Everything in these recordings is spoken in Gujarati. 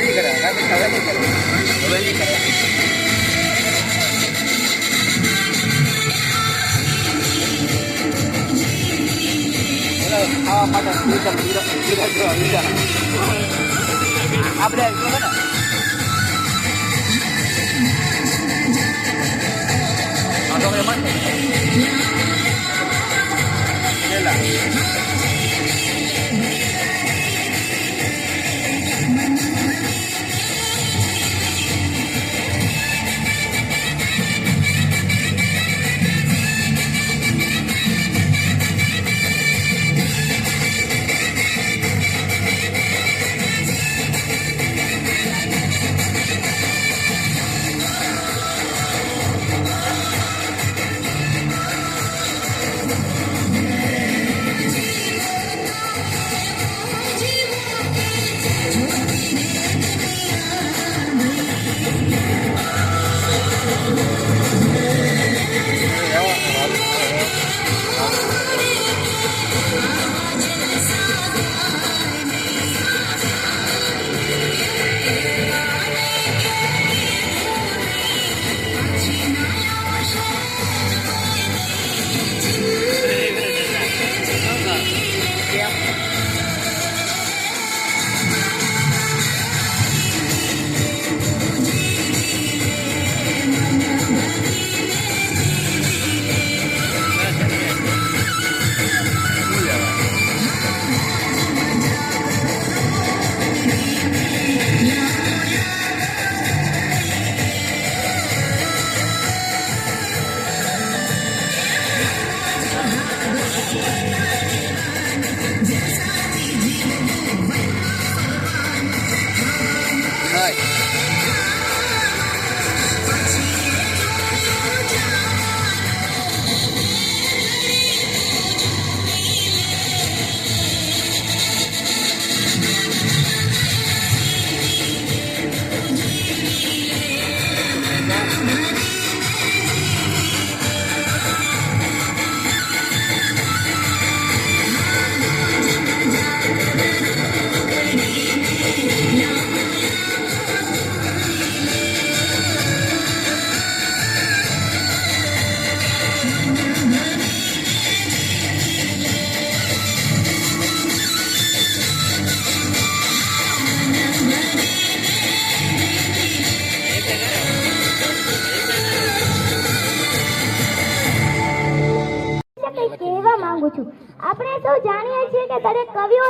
હવે નહીં કરે હવે નહીં કરે હવે નહીં કરે બોલો, ખાવા માટે વિચાર વિચાર વિચાર વિચાર આપણે જો ને આ તો હવે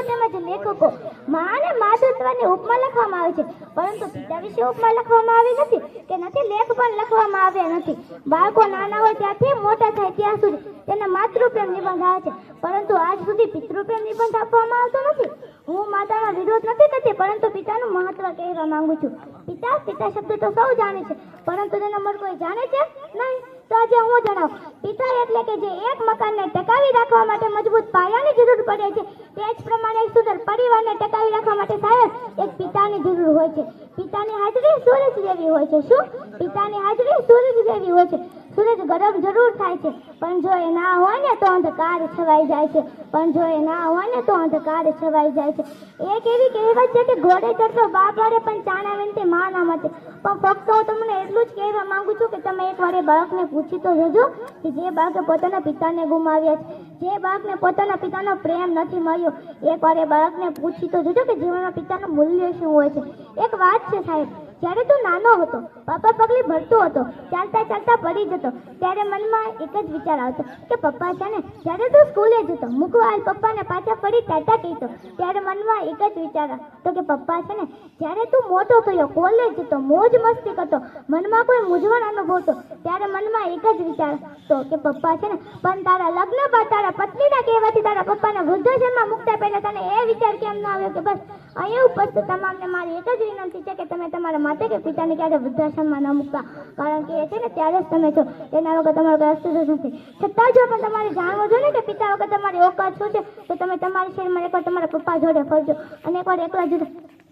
તેમજ લેખકો મા માતૃત્વની ઉપમા લખવામાં આવે છે. પરંતુ પિતા વિશે ઉપમા લખવામાં આવી નથી કે નથી, લેખ પણ લખવામાં આવ્યા નથી. બાળકો નાના હોય ત્યાંથી મોટા થાય ત્યાં સુધી તેને માતૃપ્રેમ નિબંધ આવે છે. પરંતુ આજ સુધી પિતૃપ્રેમ નિબંધ આપવામાં આવતો નથી. હું માતાનો વિરોધ નથી કરતી, પરંતુ પિતાનું મહત્વ કહેવા માંગુ છું. પિતા પિતા શબ્દ તો સૌ જાણે છે, પરંતુ તેનો મર કોઈ જાણે છે નહીં. તો આજે હું જણાવું. પિતા એટલે કે જે એક મકાનને ટકાવી રાખવા માટે મજબૂત પાયાની જરૂર પડે છે, તે જ પ્રમાણે એક સુંદર પરિવારને ટકાવી રાખવા માટે સાહેબ એક પિતાની જરૂર હોય છે. પિતાની હાજરી સૂરજ જેવી હોય છે. શું? પિતાની હાજરી સૂરજ જેવી હોય છે. સૂરજ ગરમ જરૂર થાય છે. પણ જો એ ના હોય ને તો અંધકાર છવાઈ જાય છે. પણ જો એ ના હોય ને તો અંધકાર છવાઈ જાય છે. એક એવી કહેવત છે કે ઘોડે ચડતો બાપ વડે પણ ચાણા વિનતી માં ના મતે પણ ફક્ત હું તમને એટલું જ કહેવા માંગુ છું કે તમે એકવાર એ બાળકને પૂછી તો જોજો કે જે બાળકે પોતાના પિતાને ગુમાવ્યા છે. જે બાળકને પોતાના પિતાનો પ્રેમ નથી મળ્યો એકવાર એ બાળકને પૂછી તો જોજો કે જીવનમાં પિતાનું મૂલ્ય શું હોય છે. એક વાત છે સાહેબ જ્યારે તું નાનો હતો પપ્પા પગલી ભરતો હતો, ચાલતા ચાલતા પડી જતો, ત્યારે મનમાં એક જ વિચાર આવતો કે પપ્પા છે ને, જ્યારે તું સ્કૂલે જતો, મૂકવા પપ્પાને પાછા ફરી ટાટા કહેતો, ત્યારે મનમાં એક જ વિચાર આવતો કે પપ્પા છે ને, જ્યારે તું મોટો થયો કોલેજ જતો, મોજ મસ્તી કરતો, મનમાં કોઈ મૂંઝવણ અનુભવતો, ત્યારે મનમાં એક જ વિચાર આવતો કે પપ્પા છે ને, પણ તારા લગ્ન બાદ તારા પત્નીના કહેવાથી તારા પપ્પાના વૃદ્ધાશ્રમમાં મૂકતા પહેલા તને એ વિચાર કેમ ન આવ્યો કે બસ અહીંયા ઉપસ્થિત તમામને મારી એક જ વિનંતી છે કે તમે તમારા માતા કે પિતાને ક્યારે વૃદ્ધાશ્રમમાં ન મૂકતા. કારણ કે એ છે ને ત્યારે જ તમે છો. તેના વગર તમારો કોઈ અસ્તિત્વ નથી. છતાં જો પણ તમારે જાણવું જોઈએ ને કે પિતા વગર તમારી ઓકાત શું છે, તો તમે તમારી શરીરમાં એકવાર તમારા પપ્પા જોડે ફરજો અને એકવાર એકલા જોડે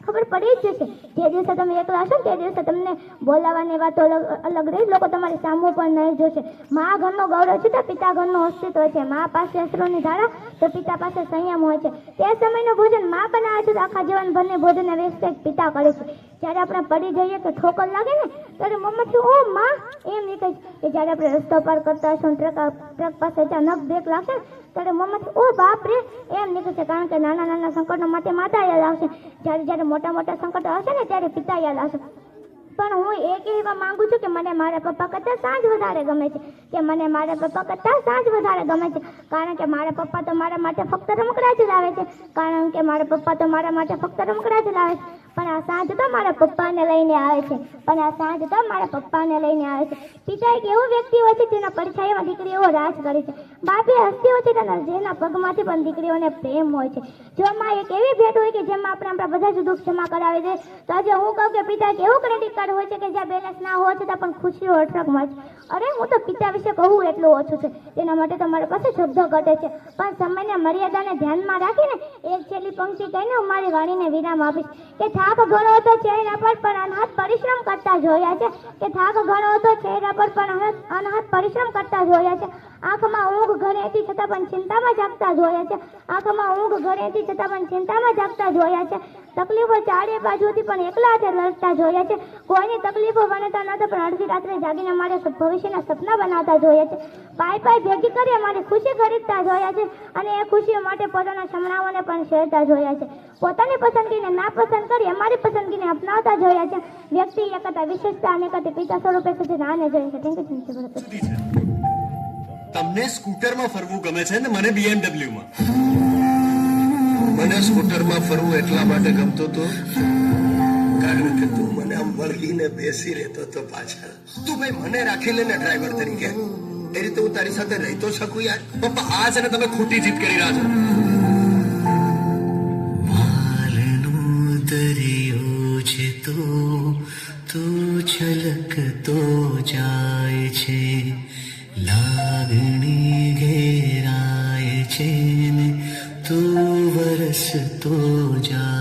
ખબર પડી જ જશે જે દિવસે તમે એકલા હશો તે દિવસે તમને બોલાવવાની વાતો અલગ રહી. લોકો તમારી સામું પણ નહીં જોશે. મા ઘરનો ગૌરવ છે તો પિતા ઘરનું અસ્તિત્વ છે. મા પાસે અસ્ત્રોની ધારા તો પિતા પાસે સંયમ હોય છે. તે સમયનું ભોજન મા બનાવે છે તો આખા જીવન ભરને ભોજન વેસ્ટેજ પિતા કરે છે. જ્યારે આપણે પડી જઈએ કે ઠોકર લાગે ને, ત્યારે મમ્મીથી ઓ મા નીકળે કે જ્યારે આપણે રસ્તો પાર કરતા હશું ટ્રક ટ્રક પાસે અચાનક બ્રેક લાગશે ત્યારે મમ્મી ઓ બાપ રે! એમ નીકળે છે કારણ કે નાના નાના સંકટો માટે માતા યાદ આવશે. જ્યારે જ્યારે મોટા મોટા સંકટો હશે ને, ત્યારે પિતા યાદ આવશે. પણ હું એ કહેવા માંગુ છું કે મને મારા પપ્પા કરતાં સાંજ વધારે ગમે છે. કે મને મારા પપ્પા કરતાં સાંજ વધારે ગમે છે. કારણ કે મારા પપ્પા તો મારા માટે ફક્ત રમકડા જ લાવે છે. કારણ કે મારા પપ્પા તો મારા માટે ફક્ત રમકડા જ લાવે છે. પણ આ સાંજ તો મારા પપ્પાને લઈને આવે છે. પણ આ સાંજ તો મારા પપ્પાને લઈને આવે છે. પિતા એક એવો વ્યક્તિ હોય છે જેના પડછાયામાં દીકરીઓ રાજ કરે છે. બાપે હસ્તી હોય છે તેના જેના પગમાંથી પણ દીકરીઓને પ્રેમ હોય છે. જો માં એક એવી ભેટ હોય કે જેમાં આપણે આપણા બધા જ દુઃખ જમા કરાવી દે, તો આજે હું કહું કે પિતા એક એવું ક્રેડિટ કાર્ડ હોય છે કે જ્યાં બેલેન્સ ના હોય છતાં પણ ખુશીઓ અઠરક મળે છે. અરે હું તો પિતા વિશે કહું એટલું ઓછું છે. તેના માટે તો મારા પાસે શબ્દો ઘટે છે. પણ સમયને મર્યાદાને ધ્યાનમાં રાખીને એક છેલ્લી પંક્તિ કહીને હું મારી વાણીને વિરામ આપીશ કે થાક ઘણો હતો ચહેરા પર પણ અનહદ પરિશ્રમ કરતા જોયા છે. કે થાક ઘણો હતો ચહેરા પર પણ અનહદ પરિશ્રમ કરતા જોયા છે. આંખમાં ઊંઘ ઘરે હતી છતાં પણ ચિંતામાં જાગતા જોયા છે. આંખમાં ઊંઘ ઘરે હતી છતાં પણ ચિંતામાં જાગતા જોયા છે. તકલીફો ચારે બાજુથી પણ એકલા હાથે લડતા જોયા છે. કોઈની તકલીફો વણતા નહોતા પણ અડધી રાત્રે જાગીને મારે ભવિષ્યના સપના બનાવતા જોયા છે. પાય પાય ભેગી કરી અમારી ખુશી ખરીદતા જોયા છે અને એ ખુશીઓ માટે પોતાના સમણાઓને પણ શેરતા જોયા છે. પોતાની પસંદગીને ના પસંદ કરી અમારી પસંદગીને અપનાવતા જોયા છે. વ્યક્તિ એકતા વિશેષતા અને એકતા પિતા સ્વરૂપે સુધી નાને જોઈએ છે. થેન્ક યુ તમને સ્કૂટરમાં ફરવું ગમે છે ને? મને BMW માં. મને સ્કૂટરમાં ફરવું એટલા માટે ગમતો હતો? કારણ કે તું મને આમ વળગીને બેસી રહેતો હતો પાછળ. તું ભાઈ મને રાખી લે ને ડ્રાઈવર તરીકે. એ રીતે હું તારી સાથે રહી તો શકું યાર. પપ્પા, આ છે ને તમે ખોટી જીત કરી રહ્યા છો. દરિયો છે તો તું છલકતો જાય છે. લાગણી ઘેરાય છે. વરસતો જાય